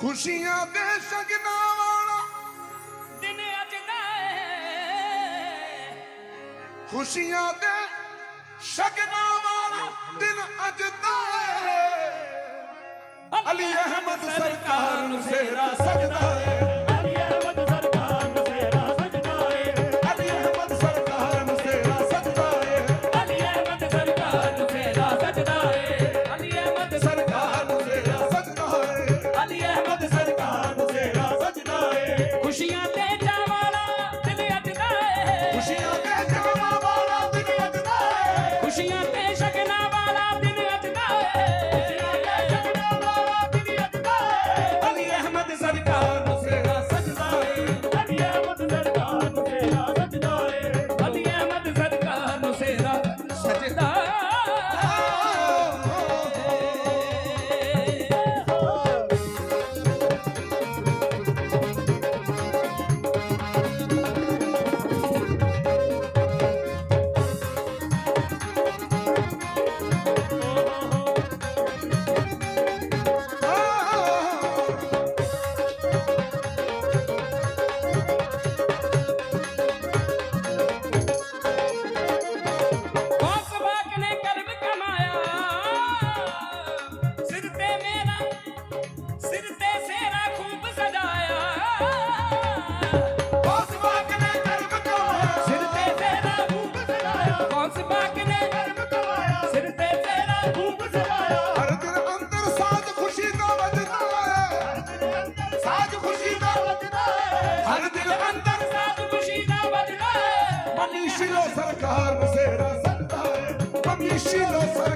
ਖੁਸ਼ੀਆਂ ਦੇ ਸ਼ਗਨਾ ਵਾਲਾ। ਦਿਨ ਅੱਜ ਦਾ ਖੁਸ਼ੀਆਂ ਦੇ ਸ਼ਗਨਾ ਵਾਲਾ ਦਿਨ ਅੱਜ ਦਾ ਅਲੀ ਅਹਿਮਦ ਸਰਕਾਰ ਨੂੰ ਸੇਰਾ ਸਕਦਾ ਹੈ। she looks like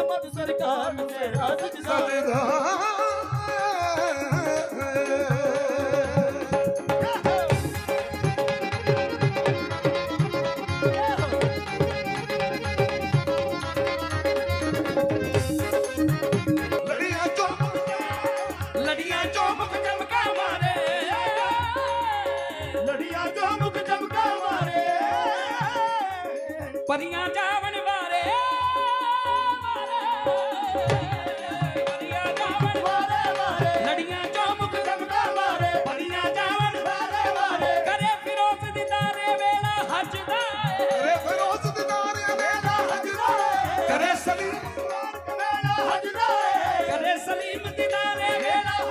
ਅਹਿਮਦ ਸਰਕਾਰ ਦੇ ਰਾਜ ਜਿਸਾਦੇ ਦਾ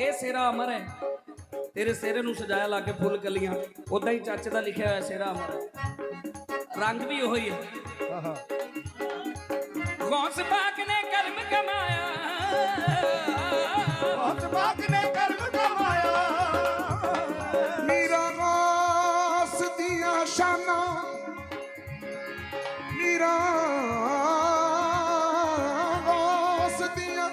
ਇਹ ਸੇਰਾ ਅਮਰ ਹੈ। ਤੇਰੇ ਸਿਰ ਨੂੰ ਸਜਾਇਆ ਲਾ ਕੇ ਫੁੱਲ ਕਲੀਆਂ। ਉਦਾਂ ਹੀ ਚਾਚੇ ਦਾ ਲਿਖਿਆ ਹੋਇਆ ਸੇਰਾ ਅਮਰ ਰੰਗ ਵੀ ਉਹੀ ਹੈ। ਗੌਸ ਪਾਕ ਨੇ ਕਰਮ ਕਮਾਇਆ। ਹੱਥ ਬਾਗ ਨੇ ਕਰਮ ਕਮਾਇਆ। ਮੇਰਾ ਗਾਸ ਦੀਆਂ ਸ਼ਾਨਾਂ। ਮੇਰਾ ਗਾਸ ਦੀਆਂ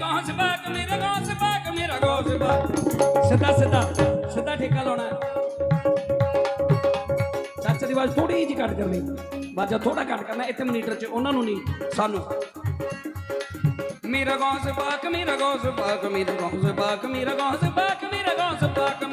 ਗੌਸ ਬਾਗ ਮੇਰਾ ਗੌਸ ਬਾਗ ਮੇਰਾ ਗੌਸ ਬਾਗ ਸਿੱਧਾ ਸਿੱਧਾ ਸਿੱਧਾ ਠੇਕਾ ਲਾਉਣਾ ਚਾਚੇ ਦੀ ਆਵਾਜ਼ ਥੋੜੀ ਜਿਹੀ ਘੱਟ ਕਰਨੀ। ਬਾਜਾ ਥੋੜਾ ਘੱਟ ਕਰਨਾ, ਇੱਥੇ ਮਨੀਟਰ 'ਚ ਉਹਨਾਂ ਨੂੰ ਨਹੀਂ, ਸਾਨੂੰ। ਮੇਰਾ ਗੌਸ ਬਾਗ ਮੇਰਾ ਗੌਸ ਬਾਗ ਮੇਰਾ ਗੌਸ ਬਾਗ ਮੇਰਾ ਗੌਸ ਬਾਗ ਮੇਰਾ ਗੌਸ ਬਾਗ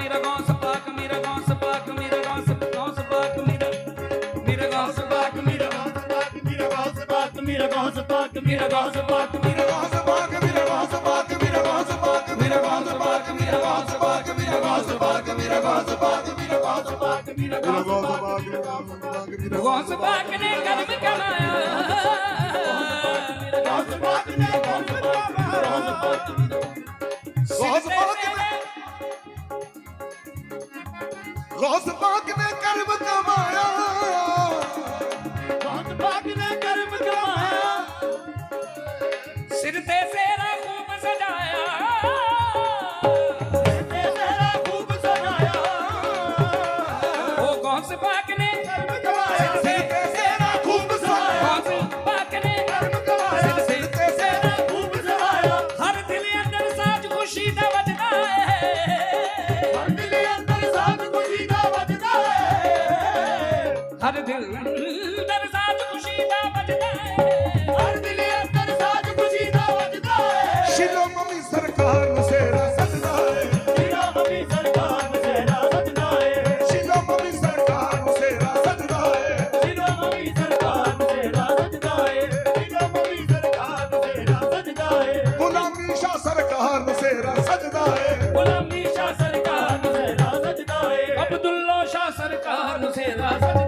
ਗੌਸ ਬਾਗ ਨੇ ਕਰਮ ਕਮਾਇਆ ਮੇਰਾ ਗਾਸ ਬਾਗ ਨੇ ਗਾਸ ਬਾਗ ਗਾਸ ਬਾਗ ਨੇ ਗਾਸ ਬਾਗ ਨੇ ਕਰਮ ਕਮਾਇਆ। ਹਰ ਦਿਲ ਅੰਦਰ ਸਾਥ ਖੁਸ਼ੀ ਦਾ ਵੱਜਦਾ ਏ ਹਰ ਦਿਲ ਅੰਦਰ ਸਾਥ ਖੁਸ਼ੀ ਦਾ ਵੱਜਦਾ ਏ ਸ਼ਿਲੋ ਮੰਮੀ ਸਰਕਾਰ ਨੂੰ ਸੇਰਾ ਸੱਜਦਾ ਏ ਸ਼ਿਲੋ ਮੰਮੀ ਸਰਕਾਰ ਨੂੰ ਸੇਰਾ ਸੱਜਦਾ ਏ ਸ਼ਿਲੋ ਮੰਮੀ ਸਰਕਾਰ ਨੂੰ ਸੇਰਾ ਸੱਜਦਾ ਏ ਸ਼ਿਲੋ ਮੰਮੀ ਸਰਕਾਰ ਨੂੰ ਸੇਰਾ ਸੱਜਦਾ ਏ ਸ਼ਿਲੋ ਮੰਮੀ ਸਰਕਾਰ ਨੂੰ ਸੇਰਾ ਸੱਜਦਾ ਏ ਗੁਲਾਮੀ ਸ਼ਾ ਸਰਕਾਰ ਨੂੰ ਸੇਰਾ ਸੱਜਦਾ ਏ ਗੁਲਾਮੀ ਸ਼ਾ ਸਰਕਾਰ ਨੂੰ ਸੇਰਾ ਸੱਜਦਾ ਏ ਅਬਦੁੱਲਾ ਸ਼ਾ ਸਰਕਾਰ ਨੂੰ ਸੇਰਾ ਸੱਜਦਾ